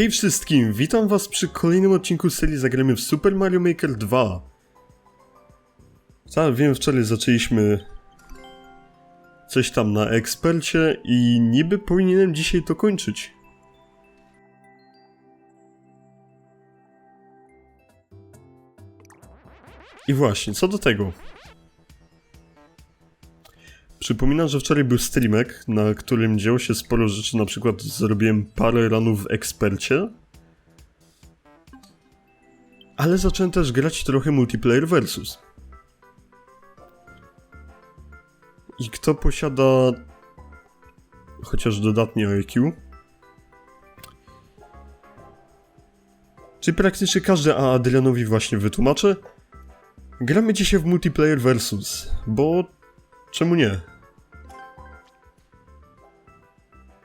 Hej wszystkim, witam was przy kolejnym odcinku serii Zagramy w Super Mario Maker 2. Tak, wiem, wczoraj zaczęliśmy coś tam na ekspercie i niby powinienem dzisiaj to kończyć. I właśnie, co do tego. Przypominam, że wczoraj był streamek, na którym działo się sporo rzeczy, na przykład zrobiłem parę ranów w ekspercie. Ale zacząłem też grać trochę multiplayer versus. I kto posiada chociaż dodatnie IQ? Czy praktycznie każdy, a Adrianowi właśnie wytłumaczę? Gramy dzisiaj w multiplayer versus, bo czemu nie?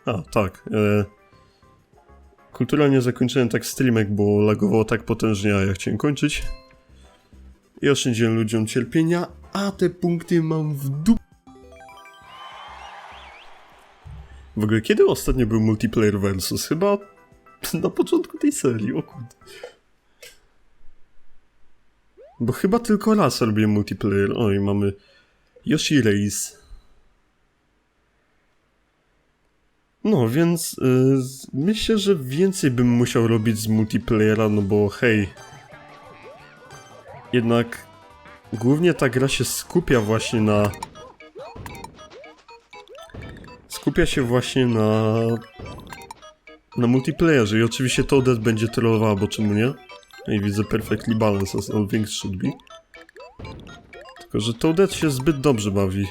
A, tak. E... Kulturalnie zakończyłem tak streamek, bo lagowało tak potężnie, a ja chciałem kończyć. I oszczędziłem ludziom cierpienia, a te punkty mam w dup... W ogóle, kiedy ostatnio był multiplayer versus? Chyba na początku tej serii, o kurde. Bo chyba tylko raz robiłem multiplayer. Oj, mamy Yoshi Race. No, więc y, myślę, że więcej bym musiał robić z multiplayera, no bo hej. Jednak głównie ta gra się skupia właśnie na... Skupia się właśnie na... Na multiplayerze i oczywiście Toadette będzie trollowała, bo czemu nie? No I widzę perfectly balance as all things should be. Tylko, że Toadette się zbyt dobrze bawi.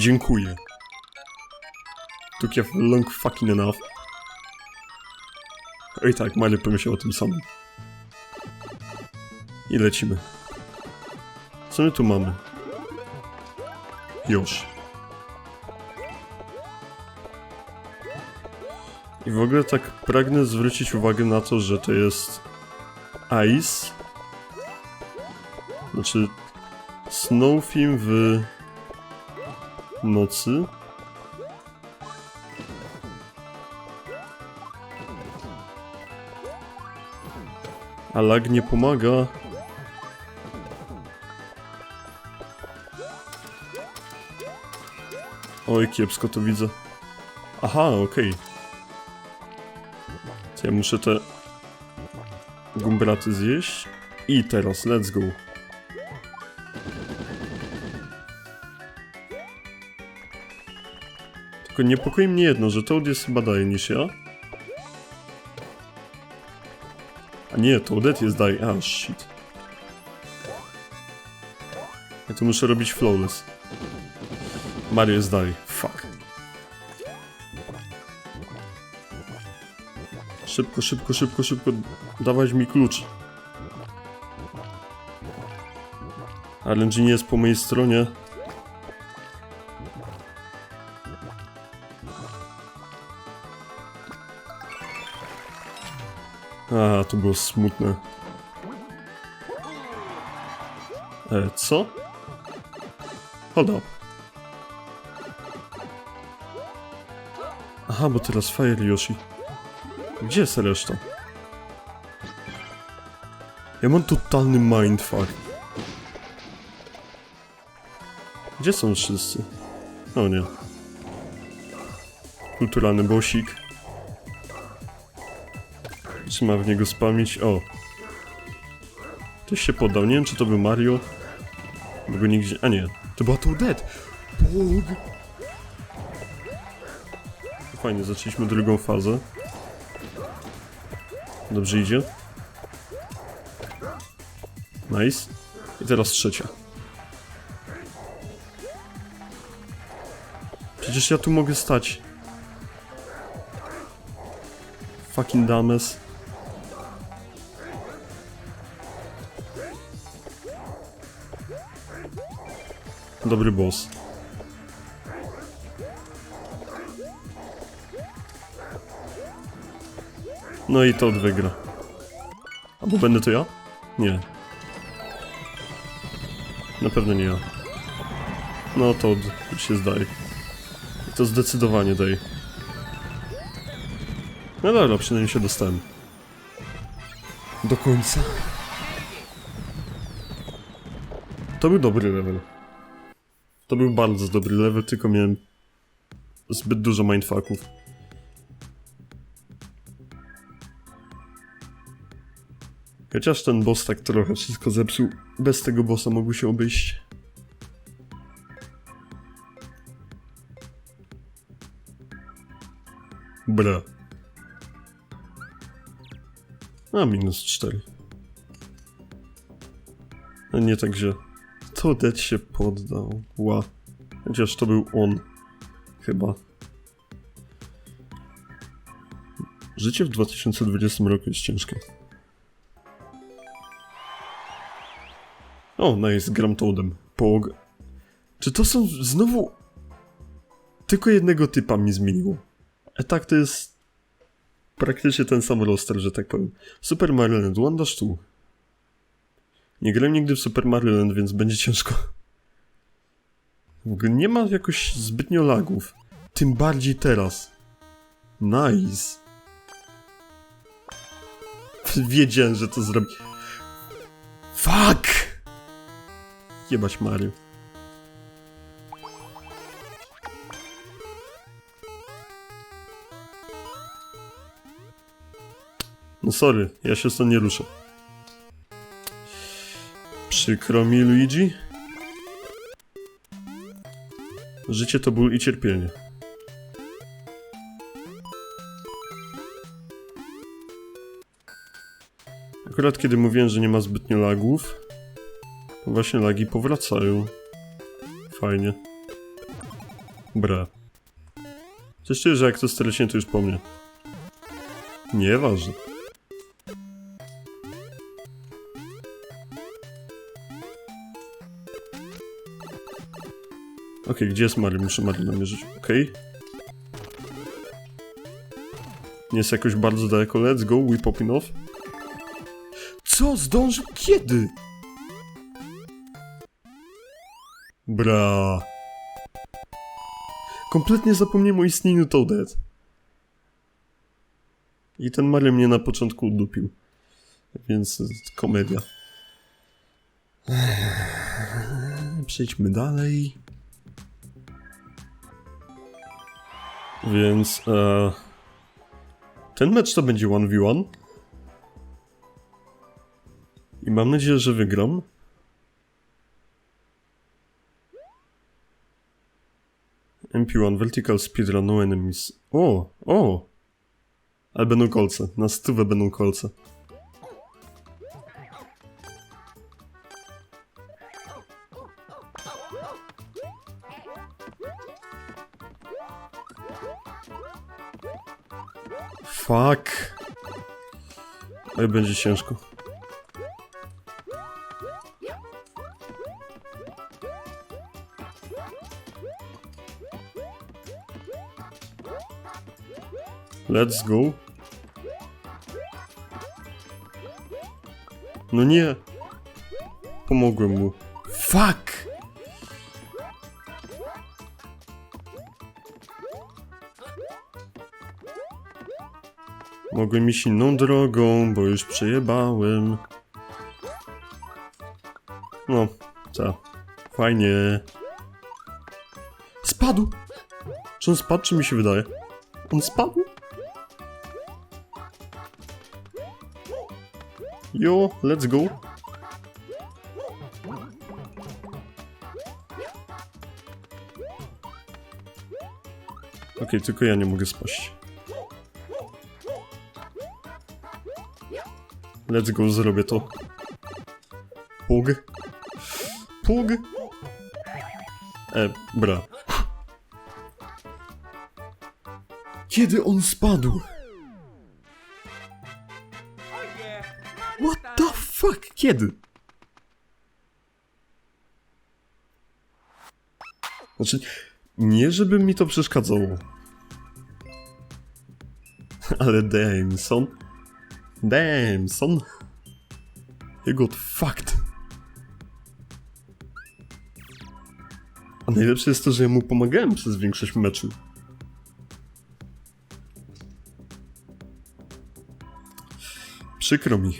Dziękuję. Took you long fucking enough. Oj tak, Mario pomyślał o tym samym. I lecimy. Co my tu mamy? Już. I w ogóle tak pragnę zwrócić uwagę na to, że to jest Ice. Znaczy Snow w nocy. A lag nie pomaga. Oj, kiepsko to widzę. Aha, okej. To ja muszę te gumbraty zjeść. I teraz, let's go. Tylko niepokoi mnie jedno, że Toad jest chyba dalej niż ja. A nie, Toadette jest dalej. A, shit. Ja tu muszę robić flawless. Mario jest dalej. Fuck. Szybko, szybko, szybko, szybko. Dawać mi klucz. RNG nie jest po mojej stronie. A, to było smutne. E, co? Hold up. Aha, bo teraz Fire Yoshi. Gdzie jest reszta? Ja mam totalny mindfuck. Gdzie są wszyscy? O nie. Kulturalny bosik. Trzyma w niego spamić. O. Ktoś się podał. Nie wiem, czy to był Mario. Bo go nigdzie... A nie. To była Toadette. Bóg. Fajnie, zaczęliśmy drugą fazę. Dobrze idzie. Nice. I teraz trzecia. Przecież ja tu mogę stać. Fucking dames. Dobry boss. No i to wygra. Albo będę to ja? Nie. Na pewno nie ja. No to się zdaje. I to zdecydowanie daje. No dobra, przynajmniej się dostałem. Do końca. To był dobry level. To był bardzo dobry level, tylko miałem zbyt dużo mindfucków. Chociaż ten boss tak trochę wszystko zepsuł. Bez tego bossa mógł się obejść. Bra. A, minus 4. No nie tak, że to Dead się poddał. Ła. Chociaż to był on. Chyba. Życie w 2020 roku jest ciężkie. O, nice, gram Toadem. Pog. Czy to są znowu... Tylko jednego typa mi zmieniło. E tak to jest... Praktycznie ten sam roster, że tak powiem. Super Mario Land, Dash 2. Nie grałem nigdy w Super Mario Land, więc będzie ciężko. Nie ma jakoś zbytnio lagów. Tym bardziej teraz. Nice. Wiedziałem, że to zrobi. Fuck! Jebać Mario. No sorry, ja się stąd nie ruszę. Przykro mi, Luigi. Życie to ból i cierpienie. Akurat kiedy mówiłem, że nie ma zbytnio lagów, to właśnie lagi powracają. Fajnie. Bra. Coś czuję, że jak to straciłem, to już po mnie. Nieważne. Okej, gdzie jest Mario? Muszę Mario namierzyć. Okej. Nie jest jakoś bardzo daleko. Let's go, we popping off. Co? Zdążył? Kiedy? Bra. Kompletnie zapomniałem o istnieniu Toadette. I ten Mario mnie na początku udupił. Więc komedia. Przejdźmy dalej. Więc e, ten mecz to będzie 1v1. I mam nadzieję, że wygram. MP1, Vertical Speedrun, no enemies. O, o! Ale będą kolce, na stówę będą kolce. Będzie ciężko. Let's go. No nie. Pomogłem mu. Fuck! Mogłem iść inną drogą, bo już przejebałem. No, co? Fajnie. Spadł! Czy on spadł, czy mi się wydaje? On spadł? Jo, let's go. Okej, tylko ja nie mogę spaść. Let's go, zrobię to. Pug. Pug. E, bra. Kiedy on spadł? What the fuck? Kiedy? Znaczy, nie żeby mi to przeszkadzało. Ale damn, son. Damn, son. You got fucked. A najlepsze jest to, że ja mu pomagałem przez większość meczu. Przykro mi.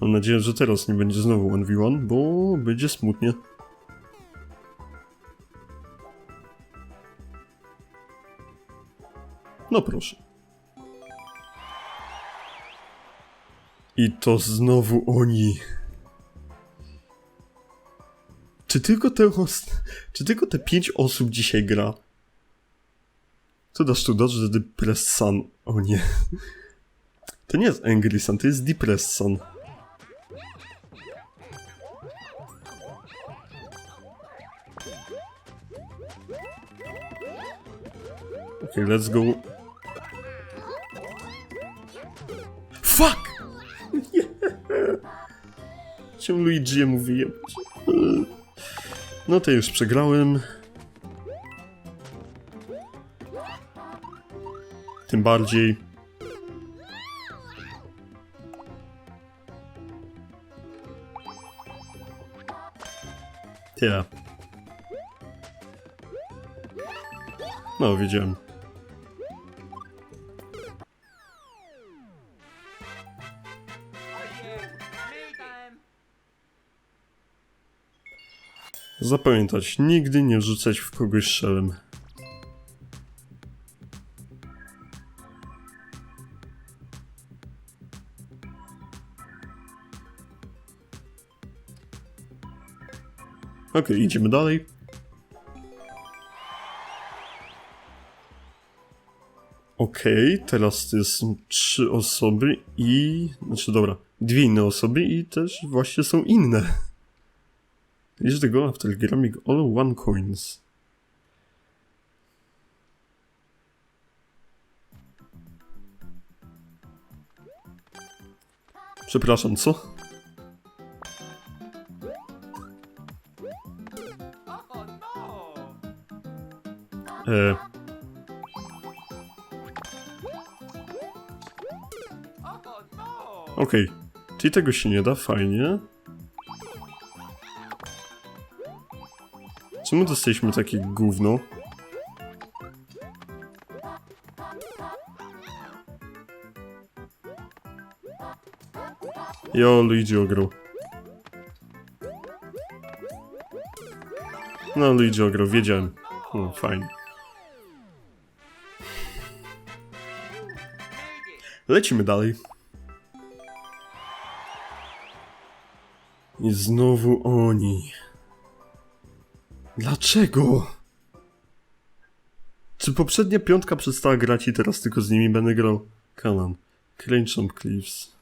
Mam nadzieję, że teraz nie będzie znowu 1v1, bo będzie smutnie. No proszę. I to znowu oni. Czy tylko te, czy tylko te pięć osób dzisiaj gra? Co dasz tu dodge Depressed Sun? O nie. To nie jest Angry Sun, to jest Depressed Sun. Okay, let's go. Fuck! Czemu Luigi mówiłem? No to już przegrałem. Tym bardziej. Tyle. No, wiedziałem. Zapamiętać, nigdy nie rzucać w kogoś szelem. Okej, idziemy dalej. Okej, teraz są trzy osoby i... Znaczy dobra, dwie inne osoby i też właśnie są inne. Is the goal after grabbing all one coins? Przepraszam, co? E! Okej, czyli tego się nie da, fajnie. Czemu dostaliśmy takie gówno? Jo, Luigi ograł. No, Luigi ograł, wiedziałem. O, fajnie. Lecimy dalej. I znowu oni. Dlaczego? Czy poprzednia piątka przestała grać i teraz tylko z nimi będę grał? Kanan. Cranchamp Cliffs.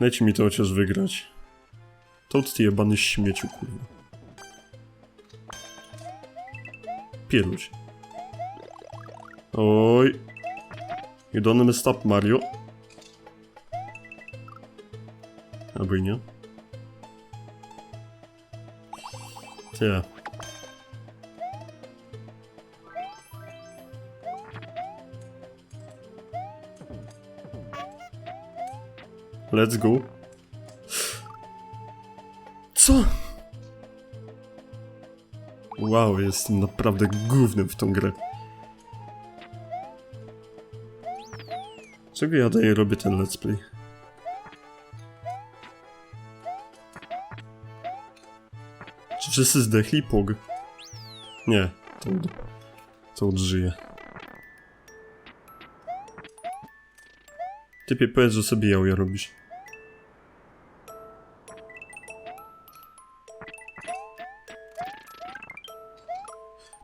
Dajcie mi to chociaż wygrać. Toad ty jebany śmieciu, kurwa. Pieruś. Oj. You don't Mario. Albo i nie. Tyle. Let's go. Co? Wow, jestem naprawdę gównem w tą grę. Czego ja daję robię ten let's play? Wszyscy zdechli? Pog. Nie, to, to odżyje. Typie, powiedz, że sobie jałja robisz.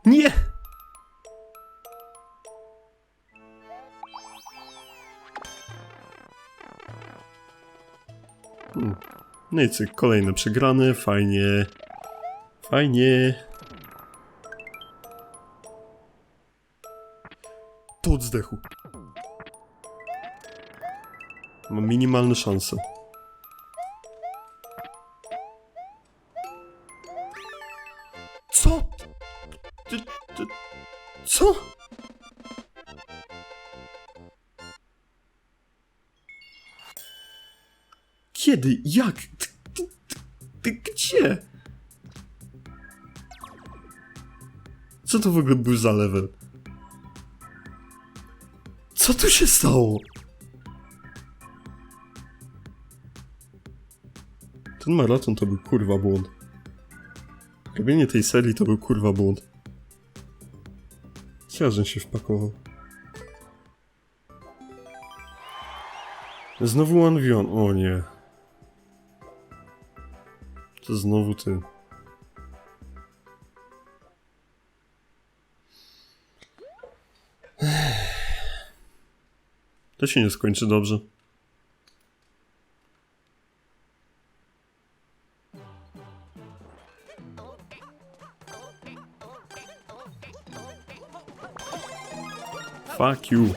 Nie! Hmm. No i cyk, kolejne przegrane, fajnie. Fajnie. To od zdechu. Mam minimalne szanse. Co to w ogóle był za level? Co tu się stało? Ten maraton to był kurwa błąd. Robienie tej serii to był kurwa błąd. Co ja żem się wpakował? Znowu One. O nie. To znowu ty. To się nie skończy dobrze. Fuck you.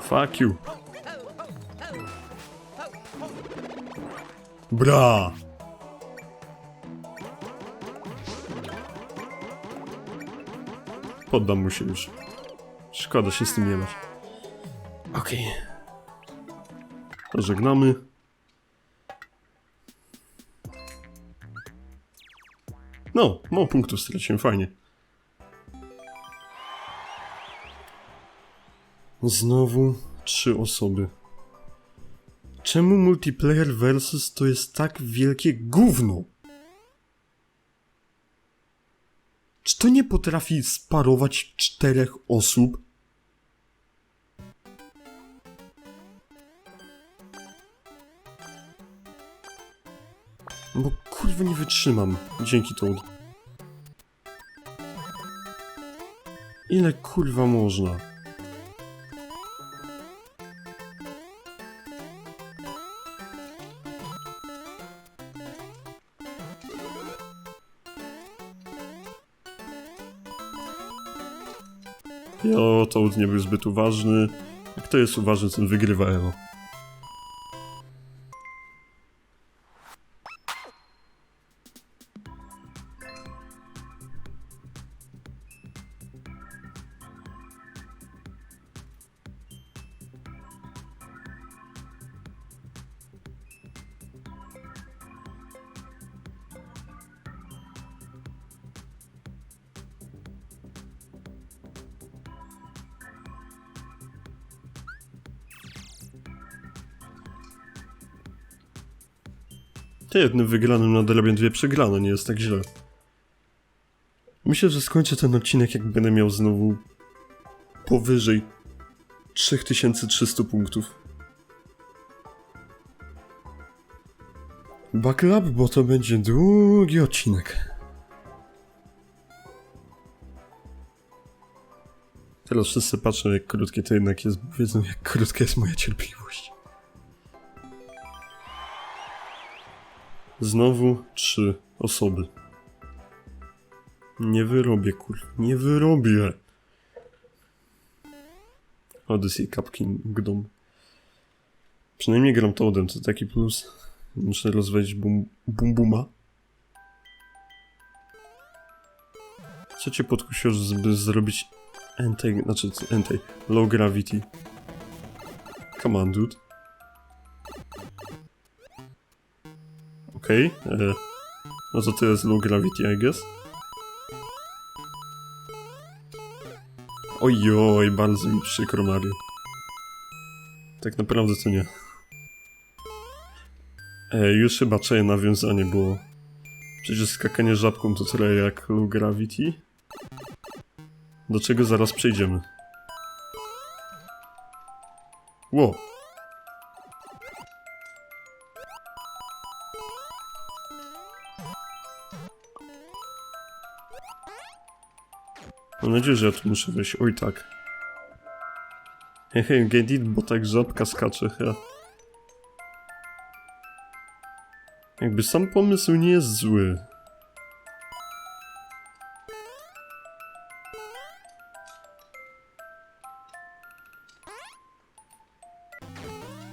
Fuck you. Bra! Poddam mu się już. Szkoda się z tym nie mać. Okej. To Żegnamy. No, mało punktów straciłem, fajnie. Znowu trzy osoby. Czemu multiplayer versus to jest tak wielkie gówno? Czy to nie potrafi sparować czterech osób? Bo kurwa nie wytrzymam. Dzięki Toad. Ile kurwa można? Jo, Toad nie był zbyt uważny. Kto jest uważny, ten wygrywa Elo. Ty jednym wygranym nadrobię dwie przegrane, nie jest tak źle. Myślę, że skończę ten odcinek, jak będę miał znowu powyżej 3300 punktów. Backlab, bo to będzie długi odcinek. Teraz wszyscy patrzą, jak krótkie to jednak jest, wiedzą, jak krótka jest moja cierpliwość. Znowu trzy osoby. Nie wyrobię, kur... Nie wyrobię. Odyssey Cup Kingdom. Przynajmniej gram Toadem, to taki plus. Muszę rozwalić bum, bum buma. Co cię podkusiło, żeby zrobić anti, znaczy anti, low gravity? Come on, dude. Okej. Okay. No to to jest low gravity, I guess. Ojoj, bardzo mi przykro, Mario. Tak naprawdę to nie. E, już chyba czuję nawiązanie, bo przecież skakanie żabką to trochę jak low gravity. Do czego zaraz przejdziemy. Ło. Mam nadzieję, że ja tu muszę wejść. Oj tak. Hehe, get it, bo tak żabka skacze, he. Jakby sam pomysł nie jest zły.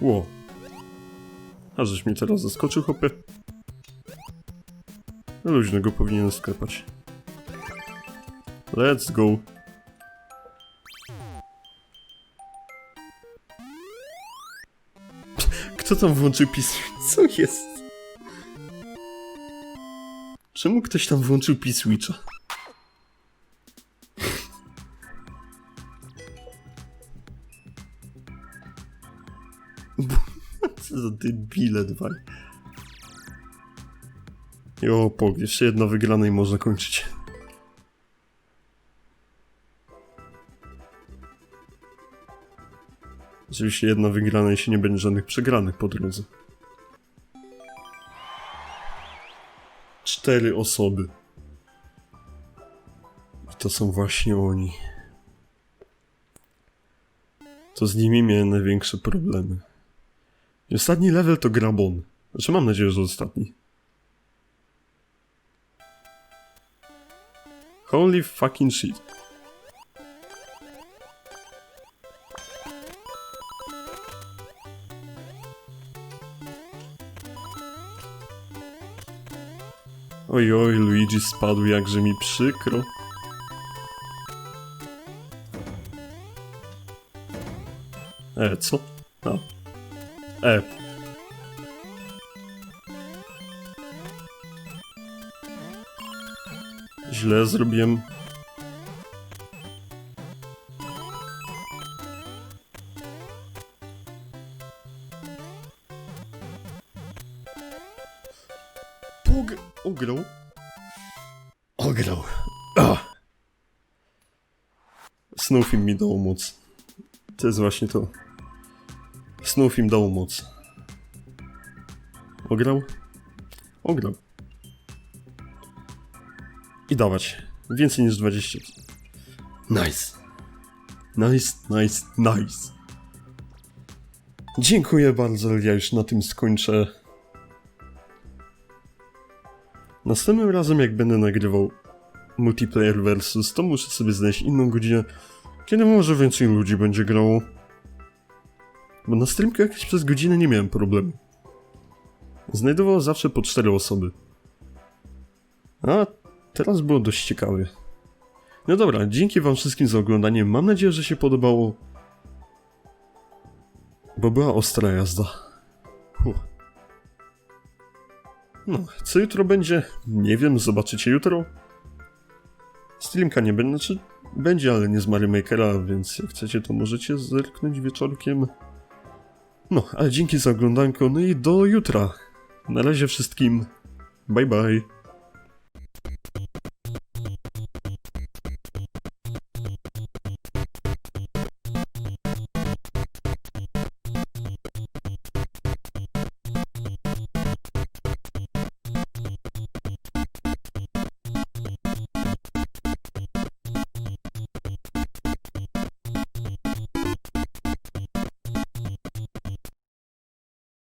Ło. A żeś mnie teraz zaskoczył, hopy. Luźno go powinien sklepać. Let's go. Kto tam włączył P-Switch? Co jest? Czemu ktoś tam włączył P-Switcha? Co za debile dwaj. Jo, pog, jeszcze jedna wygrana i można kończyć. Oczywiście jedna wygrana, jeśli nie będzie żadnych przegranych po drodze. Cztery osoby. I to są właśnie oni. To z nimi miałem największe problemy. I ostatni level to Grabon. Znaczy mam nadzieję, że ostatni. Holy fucking shit. Oj, oj, Luigi spadł, jakże mi przykro. E, co? A. E. Źle zrobiłem. Snowfim mi dał moc. To jest właśnie to. Snowfim dał moc. Ograł? Ograł. I dawać. Więcej niż 20. Nice. Nice, nice, nice. Dziękuję bardzo, ja już na tym skończę. Następnym razem, jak będę nagrywał multiplayer versus, to muszę sobie znaleźć inną godzinę, kiedy może więcej ludzi będzie grało. Bo na streamku jakieś przez godzinę nie miałem problemu. Znajdował zawsze po cztery osoby. A teraz było dość ciekawie. No dobra, dzięki wam wszystkim za oglądanie. Mam nadzieję, że się podobało. Bo była ostra jazda. Huh. No, co jutro będzie? Nie wiem, zobaczycie jutro. Streamka nie będzie, znaczy będzie, ale nie z Mario Makera, więc jak chcecie, to możecie zerknąć wieczorkiem. No, ale dzięki za oglądanko, no i do jutra. Na razie wszystkim. Bye bye.